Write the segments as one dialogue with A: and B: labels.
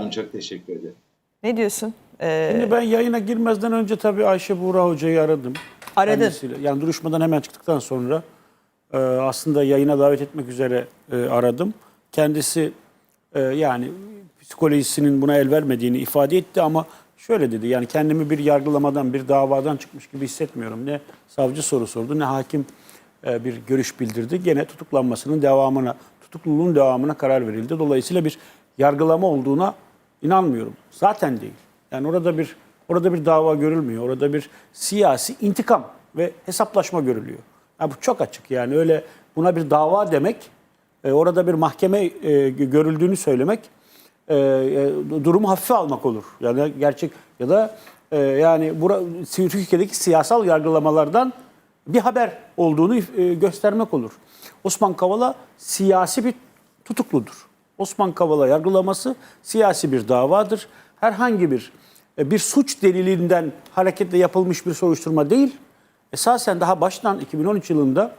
A: olun. Çok teşekkür ederim.
B: Ne diyorsun? Ee,
C: Şimdi ben yayına girmezden önce tabii Ayşe Buğra Hoca'yı aradım.
B: Aradın.
C: Kendisiyle. Yani duruşmadan hemen çıktıktan sonra e, aslında yayına davet etmek üzere e, aradım. Kendisi e, yani psikolojisinin buna el vermediğini ifade etti ama şöyle dedi. Yani kendimi bir yargılamadan, bir davadan çıkmış gibi hissetmiyorum. Ne savcı soru sordu ne hakim e, bir görüş bildirdi. Gene tutuklanmasının devamına, tutukluluğun devamına karar verildi. Dolayısıyla bir yargılama olduğuna inanmıyorum. Zaten değil. Yani orada bir orada bir dava görülmüyor. Orada bir siyasi intikam ve hesaplaşma görülüyor. Ya bu çok açık. Yani öyle buna bir dava demek, e, orada bir mahkeme e, görüldüğünü söylemek e, e, durumu hafife almak olur. Ya da gerçek ya da e, yani bura, Türkiye'deki siyasal yargılamalardan bir haber olduğunu e, göstermek olur. Osman Kavala siyasi bir tutukludur. Osman Kavala yargılaması siyasi bir davadır. Herhangi bir e, bir suç delilinden hareketle yapılmış bir soruşturma değil. Esasen daha baştan 2013 yılında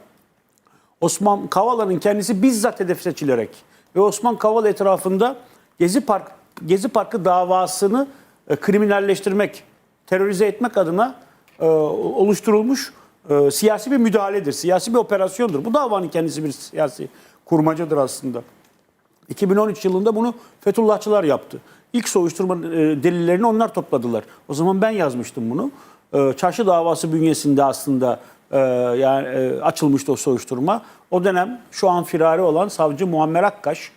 C: Osman Kavala'nın kendisi bizzat hedef seçilerek ve Osman Kavala etrafında Gezi Park Gezi Parkı davasını e, kriminalleştirmek, terörize etmek adına e, oluşturulmuş e, siyasi bir müdahaledir, siyasi bir operasyondur. Bu davanın kendisi bir siyasi kurmacadır aslında. 2013 yılında bunu Fethullahçılar yaptı. İlk soruşturma e, delillerini onlar topladılar. O zaman ben yazmıştım bunu. E, Çarşı davası bünyesinde aslında e, yani açılmıştı o soruşturma. O dönem şu an firari olan savcı Muammer Akkaş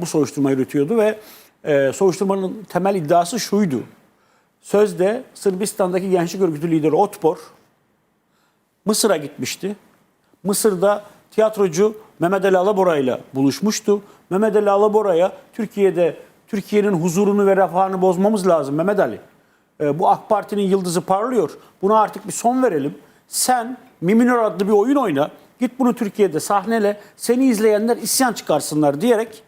C: bu soruşturmayı yürütüyordu ve soruşturmanın temel iddiası şuydu. Sözde Sırbistan'daki gençlik örgütü lideri Otpor Mısır'a gitmişti. Mısır'da tiyatrocu Mehmet Ali Alabora ile buluşmuştu. Mehmet Ali Alabora'ya Türkiye'de Türkiye'nin huzurunu ve refahını bozmamız lazım Mehmet Ali. Ee, bu AK Parti'nin yıldızı parlıyor. Buna artık bir son verelim. Sen Miminor adlı bir oyun oyna. Git bunu Türkiye'de sahnele. Seni izleyenler isyan çıkarsınlar diyerek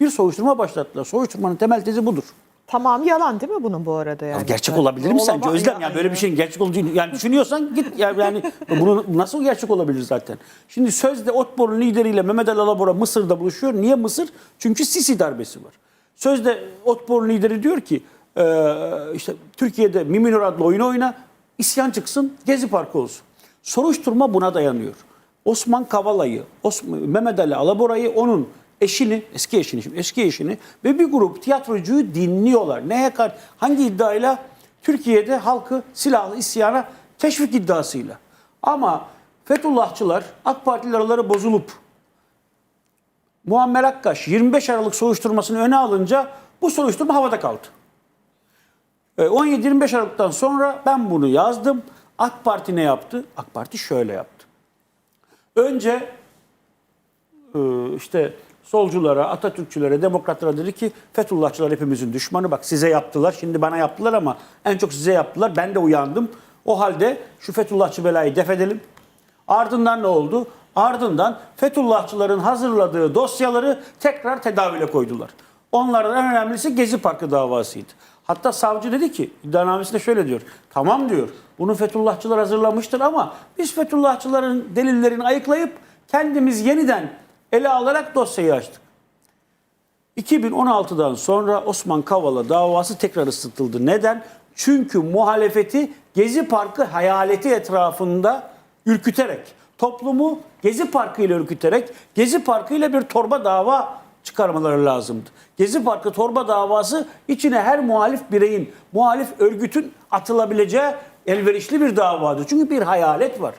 C: bir soruşturma başlattılar. Soruşturmanın temel tezi budur.
B: Tamam yalan değil mi bunun bu arada yani?
C: Gerçek olabilir mi sence Özlem? Yani böyle bir şeyin gerçek olduğunu yani düşünüyorsan git ya- yani bunu nasıl gerçek olabilir zaten? Şimdi sözde Otbor'un lideriyle Mehmet Ali Alabora Mısır'da buluşuyor. Niye Mısır? Çünkü Sisi darbesi var. Sözde Otbor'un lideri diyor ki e, işte Türkiye'de Miminor adlı oyun oyna isyan çıksın Gezi Parkı olsun. Soruşturma buna dayanıyor. Osman Kavala'yı, Osman, Mehmet Ali Alabora'yı onun eşini, eski eşini, şimdi eski eşini ve bir grup tiyatrocuyu dinliyorlar. Neye karşı? Hangi iddiayla? Türkiye'de halkı silahlı isyana teşvik iddiasıyla. Ama Fethullahçılar, AK Partili araları bozulup Muammer Akkaş 25 Aralık soruşturmasını öne alınca bu soruşturma havada kaldı. E, 17-25 Aralık'tan sonra ben bunu yazdım. AK Parti ne yaptı? AK Parti şöyle yaptı. Önce e, işte solculara, Atatürkçülere, demokratlara dedi ki Fethullahçılar hepimizin düşmanı. Bak size yaptılar, şimdi bana yaptılar ama en çok size yaptılar. Ben de uyandım. O halde şu Fethullahçı belayı def edelim. Ardından ne oldu? Ardından Fethullahçıların hazırladığı dosyaları tekrar tedavüle koydular. Onlardan en önemlisi Gezi Parkı davasıydı. Hatta savcı dedi ki iddianamesinde şöyle diyor. Tamam diyor bunu Fethullahçılar hazırlamıştır ama biz Fethullahçıların delillerini ayıklayıp kendimiz yeniden ele alarak dosyayı açtık. 2016'dan sonra Osman Kavala davası tekrar ısıtıldı. Neden? Çünkü muhalefeti Gezi Parkı hayaleti etrafında ürküterek, toplumu Gezi Parkı ile ürküterek, Gezi Parkı ile bir torba dava çıkarmaları lazımdı. Gezi Parkı torba davası içine her muhalif bireyin, muhalif örgütün atılabileceği elverişli bir davadır. Çünkü bir hayalet var.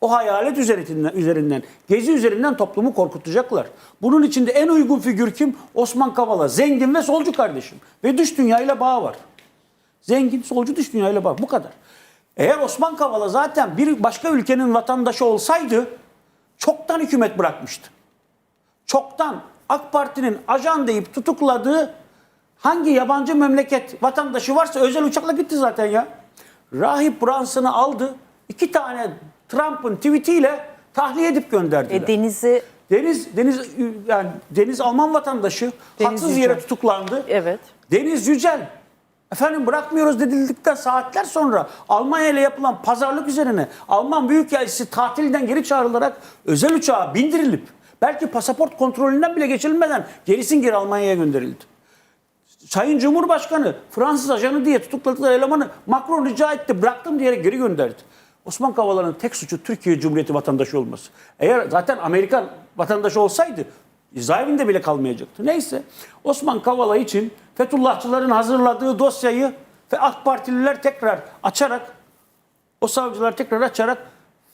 C: O hayalet üzerinden, üzerinden, gezi üzerinden toplumu korkutacaklar. Bunun içinde en uygun figür kim? Osman Kavala. Zengin ve solcu kardeşim. Ve dış dünyayla bağı var. Zengin, solcu dış dünyayla bağı. Bu kadar. Eğer Osman Kavala zaten bir başka ülkenin vatandaşı olsaydı çoktan hükümet bırakmıştı. Çoktan AK Parti'nin ajan deyip tutukladığı hangi yabancı memleket vatandaşı varsa özel uçakla gitti zaten ya. Rahip Branson'ı aldı. iki tane Trump'ın tweetiyle tahliye edip gönderdiler.
B: E, Deniz'i
C: Deniz Deniz yani Deniz Alman vatandaşı
B: Deniz
C: haksız
B: Yücel.
C: yere tutuklandı.
B: evet.
C: Deniz Yücel efendim bırakmıyoruz dedildikten saatler sonra Almanya ile yapılan pazarlık üzerine Alman Büyükelçisi tatilden geri çağrılarak özel uçağa bindirilip belki pasaport kontrolünden bile geçirilmeden gerisin geri Almanya'ya gönderildi. Sayın Cumhurbaşkanı Fransız ajanı diye tutukladıkları elemanı Macron rica etti bıraktım diyerek geri gönderdi. Osman Kavala'nın tek suçu Türkiye Cumhuriyeti vatandaşı olması. Eğer zaten Amerikan vatandaşı olsaydı cezaevinde bile kalmayacaktı. Neyse Osman Kavala için Fethullahçıların hazırladığı dosyayı ve AK Partililer tekrar açarak o savcılar tekrar açarak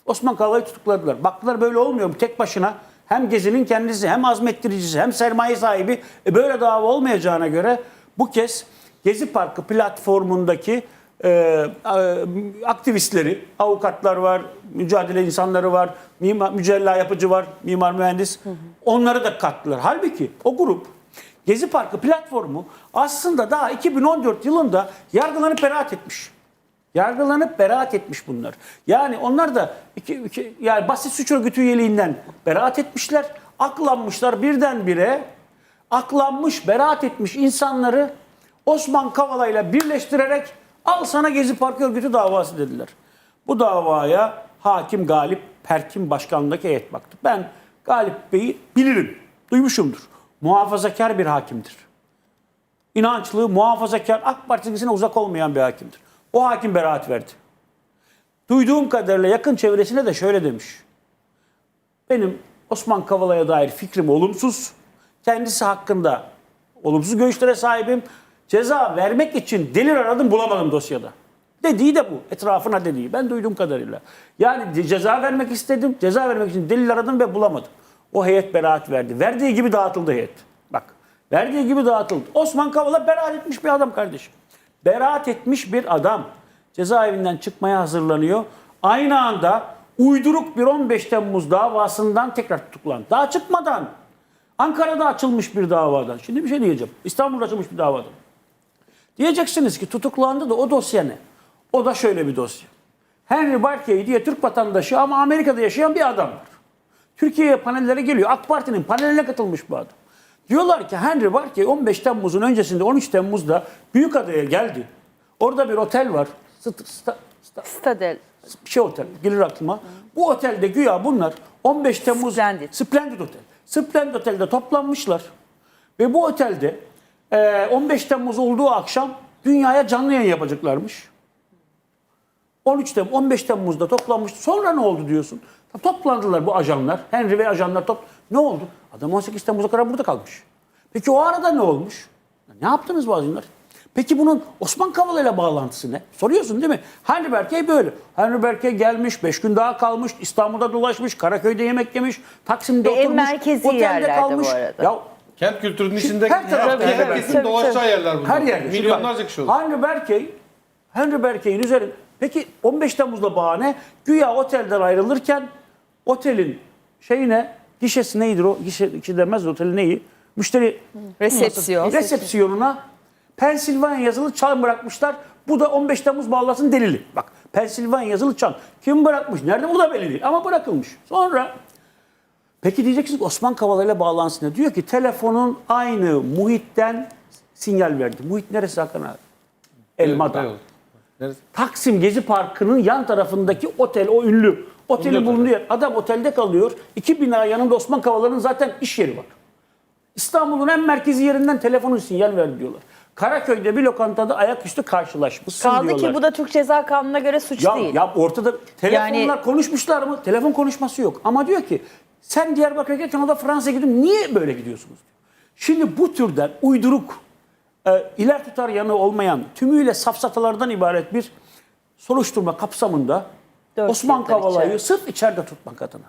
C: Osman Kavala'yı tutukladılar. Baktılar böyle olmuyor mu tek başına hem Gezi'nin kendisi hem azmettiricisi hem sermaye sahibi e böyle dava olmayacağına göre bu kez Gezi Parkı platformundaki e, aktivistleri, avukatlar var, mücadele insanları var, mimar, mücella yapıcı var, mimar mühendis. Onları da kattılar. Halbuki o grup Gezi Parkı platformu aslında daha 2014 yılında yargılanıp beraat etmiş. Yargılanıp beraat etmiş bunlar. Yani onlar da iki, iki, yani basit suç örgütü üyeliğinden beraat etmişler. Aklanmışlar birdenbire. Aklanmış, beraat etmiş insanları Osman Kavala ile birleştirerek al sana Gezi Parkı örgütü davası dediler. Bu davaya hakim Galip Perkin başkanlığındaki heyet baktı. Ben Galip Bey'i bilirim, duymuşumdur. Muhafazakar bir hakimdir inançlı, muhafazakar, AK Parti çizgisine uzak olmayan bir hakimdir. O hakim beraat verdi. Duyduğum kadarıyla yakın çevresine de şöyle demiş. Benim Osman Kavala'ya dair fikrim olumsuz. Kendisi hakkında olumsuz görüşlere sahibim. Ceza vermek için delil aradım bulamadım dosyada. Dediği de bu. Etrafına dediği. Ben duyduğum kadarıyla. Yani ce- ceza vermek istedim. Ceza vermek için delil aradım ve bulamadım. O heyet beraat verdi. Verdiği gibi dağıtıldı heyet. Bak. Verdiği gibi dağıtıldı. Osman Kavala beraat etmiş bir adam kardeşim. Beraat etmiş bir adam. Cezaevinden çıkmaya hazırlanıyor. Aynı anda uyduruk bir 15 Temmuz davasından tekrar tutuklandı. Daha çıkmadan Ankara'da açılmış bir davadan. Şimdi bir şey diyeceğim. İstanbul'da açılmış bir davadan. Diyeceksiniz ki tutuklandı da o dosya ne? O da şöyle bir dosya. Henry Barkey diye Türk vatandaşı ama Amerika'da yaşayan bir adam var. Türkiye'ye panellere geliyor. AK Parti'nin paneline katılmış bu adam. Diyorlar ki Henry Barkey 15 Temmuz'un öncesinde 13 Temmuz'da Büyükada'ya geldi. Orada bir otel var. St- sta- sta-
A: Stadel.
C: şey otel gelir aklıma. Bu otelde güya bunlar 15 Temmuz
A: Splendid.
C: Splendid Otel. Splendid Otel'de toplanmışlar. Ve bu otelde e, 15 Temmuz olduğu akşam dünyaya canlı yayın yapacaklarmış. 13 Temmuz, 15 Temmuz'da toplanmış. Sonra ne oldu diyorsun? Toplandılar bu ajanlar. Henry ve ajanlar top. Ne oldu? Adam 18 Temmuz'a kadar burada kalmış. Peki o arada ne olmuş? Ne yaptınız bu ajanlar? Peki bunun Osman Kavala ile bağlantısı ne? Soruyorsun değil mi? Henry Berkey böyle. Henry Berkey gelmiş, 5 gün daha kalmış, İstanbul'da dolaşmış, Karaköy'de yemek yemiş, Taksim'de
A: Ve en
C: oturmuş,
A: merkezi
C: otelde
A: yerlerde bu
C: kalmış.
A: arada.
C: Ya
D: Kent kültürünün içinde
C: her tarafta
D: her- herkesin
A: tabii,
D: dolaşacağı
A: tabii.
D: yerler bunlar.
C: her yerde. Şimdi
D: Milyonlarca
C: bak,
D: kişi olur.
C: Henry Berkey, Henry Berkey'in üzerine peki 15 Temmuz'da bahane güya otelden ayrılırken otelin şeyine gişesi neydir o? Gişe, gişe demez de otelin neyi? Müşteri
B: Resepsiyon.
C: resepsiyonuna Pensilvanya yazılı çan bırakmışlar. Bu da 15 Temmuz bağlasın delili. Bak Pensilvanya yazılı çan. Kim bırakmış? Nerede? Bu da belli değil. Ama bırakılmış. Sonra Peki diyeceksiniz ki Osman Kavala ile bağlantısı ne? Diyor ki telefonun aynı muhitten sinyal verdi. Muhit neresi Hakan abi? Elmada.
D: Beyoğlu. Neresi?
C: Taksim Gezi Parkı'nın yan tarafındaki otel, o ünlü. Otelin
D: Ünlü
C: bulunduğu yer. Adam otelde kalıyor. İki bina yanında Osman Kavala'nın zaten iş yeri var. İstanbul'un en merkezi yerinden telefonun sinyal verdi diyorlar. Karaköy'de bir lokantada ayaküstü karşılaşmışsın
A: Kaldı
C: diyorlar.
A: ki bu da Türk Ceza Kanunu'na göre suç
C: Ya,
A: değil.
C: ya ortada telefonlar
A: Yani-
C: konuşmuşlar mı? Telefon konuşması yok. Ama diyor ki sen Diyarbakır'a giderken o da Fransa'ya gidiyorsun. Niye böyle gidiyorsunuz? diyor. Şimdi bu türden uyduruk, e, iler tutar yanı olmayan, tümüyle safsatalardan ibaret bir soruşturma kapsamında
A: Dört
C: Osman Kavala'yı
A: içeride.
C: sırf içeride tutmak adına.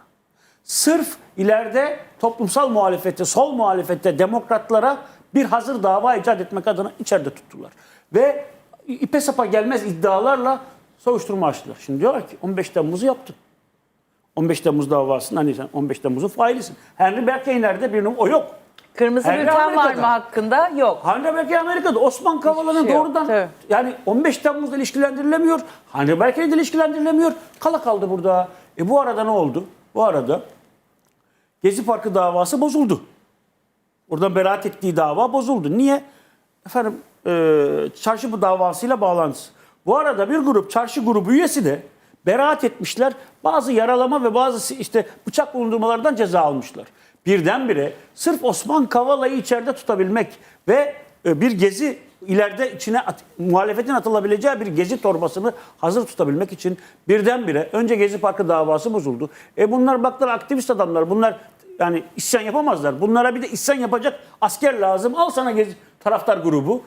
C: Sırf ileride toplumsal muhalefette, sol muhalefette demokratlara bir hazır dava icat etmek adına içeride tuttular. Ve ipe sapa gelmez iddialarla soruşturma açtılar. Şimdi diyorlar ki 15 Temmuz'u yaptın. 15 Temmuz davasının hani sen 15 Temmuz'un failisin. Henry Berkey nerede? Bir o yok.
A: Kırmızı
C: Henry
A: bülten var
C: Amerika'da.
A: mı hakkında? Yok.
C: Henry Berkey Amerika'da. Osman Kavala'nın
A: şey yok,
C: doğrudan
A: tabii.
C: yani 15 Temmuz'da ilişkilendirilemiyor. Henry Berkey de ilişkilendirilemiyor. Kala kaldı burada. E bu arada ne oldu? Bu arada Gezi Parkı davası bozuldu. Oradan beraat ettiği dava bozuldu. Niye? Efendim e, çarşı bu davasıyla bağlantısı. Bu arada bir grup çarşı grubu üyesi de beraat etmişler. Bazı yaralama ve bazı işte bıçak bulundurmalardan ceza almışlar. Birdenbire sırf Osman Kavala'yı içeride tutabilmek ve e, bir gezi ileride içine at- muhalefetin atılabileceği bir gezi torbasını hazır tutabilmek için birdenbire önce Gezi Parkı davası bozuldu. E bunlar baktılar aktivist adamlar. Bunlar yani isyan yapamazlar. Bunlara bir de isyan yapacak asker lazım. Al sana gezi taraftar grubu.